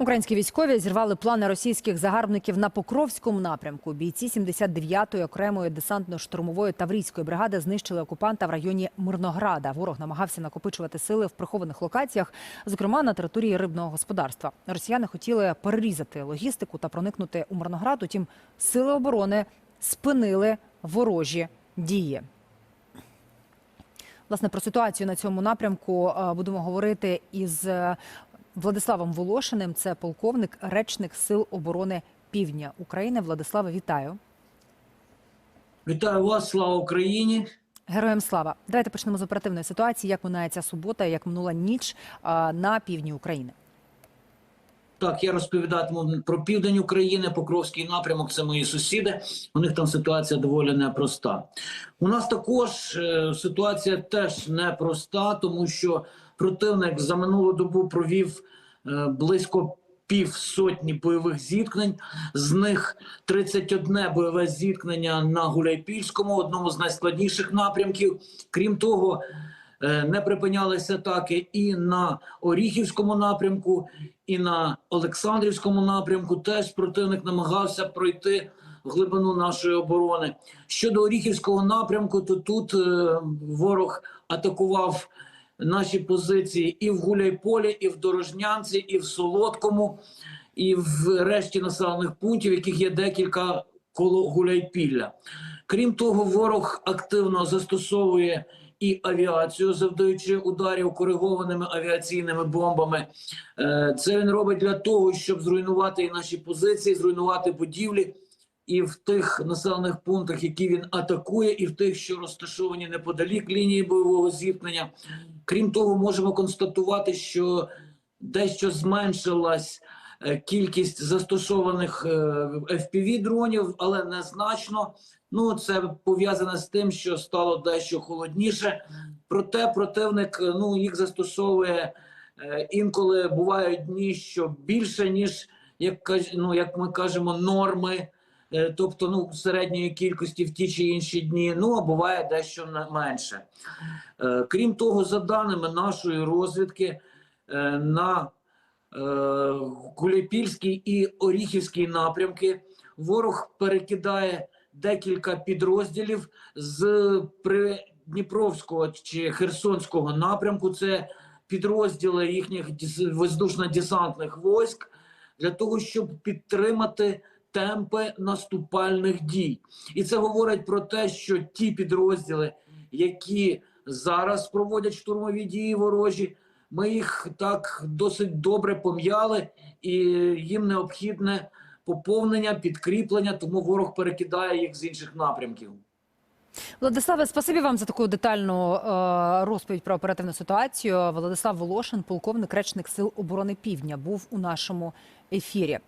Українські військові зірвали плани російських загарбників на Покровському напрямку. Бійці 79-ї окремої десантно-штурмової таврійської бригади знищили окупанта в районі Мирнограда. Ворог намагався накопичувати сили в прихованих локаціях, зокрема на території рибного господарства. Росіяни хотіли перерізати логістику та проникнути у Мирноград. Утім, сили оборони спинили ворожі дії. Власне, про ситуацію на цьому напрямку е, будемо говорити із е, Владиславом Волошиним. Це полковник, речник Сил оборони Півдня України. Владиславе, вітаю. Вітаю вас, слава Україні. Героям слава. Давайте почнемо з оперативної ситуації. Як минає ця субота, як минула ніч на півдні України. Так, я розповідатиму про південь України, Покровський напрямок. Це мої сусіди. У них там ситуація доволі непроста. У нас також е, ситуація теж непроста, тому що противник за минулу добу провів е, близько півсотні бойових зіткнень. З них 31 бойове зіткнення на Гуляйпільському, одному з найскладніших напрямків. Крім того, не припинялися атаки і на Оріхівському напрямку, і на Олександрівському напрямку. Теж противник намагався пройти глибину нашої оборони. Щодо Оріхівського напрямку, то тут е, ворог атакував наші позиції і в Гуляйполі, і в Дорожнянці, і в Солодкому, і в решті населених пунктів, яких є декілька коло Гуляйпілля. Крім того, ворог активно застосовує і авіацію, завдаючи ударів коригованими авіаційними бомбами. Е, Це він робить для того, щоб зруйнувати і наші позиції, зруйнувати будівлі. І в тих населених пунктах, які він атакує, і в тих, що розташовані неподалік лінії бойового зіткнення. Крім того, можемо констатувати, що дещо зменшилась кількість застосованих е, fpv дронів, але незначно. Ну це пов'язане з тим, що стало дещо холодніше. Проте противник е, ну їх застосовує е, інколи бувають дні, що більше ніж як ну, як ми кажемо, норми. Е, Тобто, ну середньої кількості в ті чи інші дні, ну а буває дещо менше. Е, Крім того, за даними нашої розвідки, е, на е, Гуляйпільський і Оріхівський напрямки ворог перекидає декілька підрозділів з Придніпровського чи Херсонського напрямку. Це підрозділи їхніх воздушно-десантних військ для того, щоб підтримати темпи наступальних дій. І це говорить про те, що ті підрозділи, які зараз проводять штурмові дії ворожі, ми їх так досить добре пом'яли, і їм необхідне поповнення, підкріплення, тому ворог перекидає їх з інших напрямків. Владиславе, спасибі вам за таку детальну е, розповідь про оперативну ситуацію. Владислав Волошин, полковник, речник Сил оборони Півдня, був у нашому ефірі.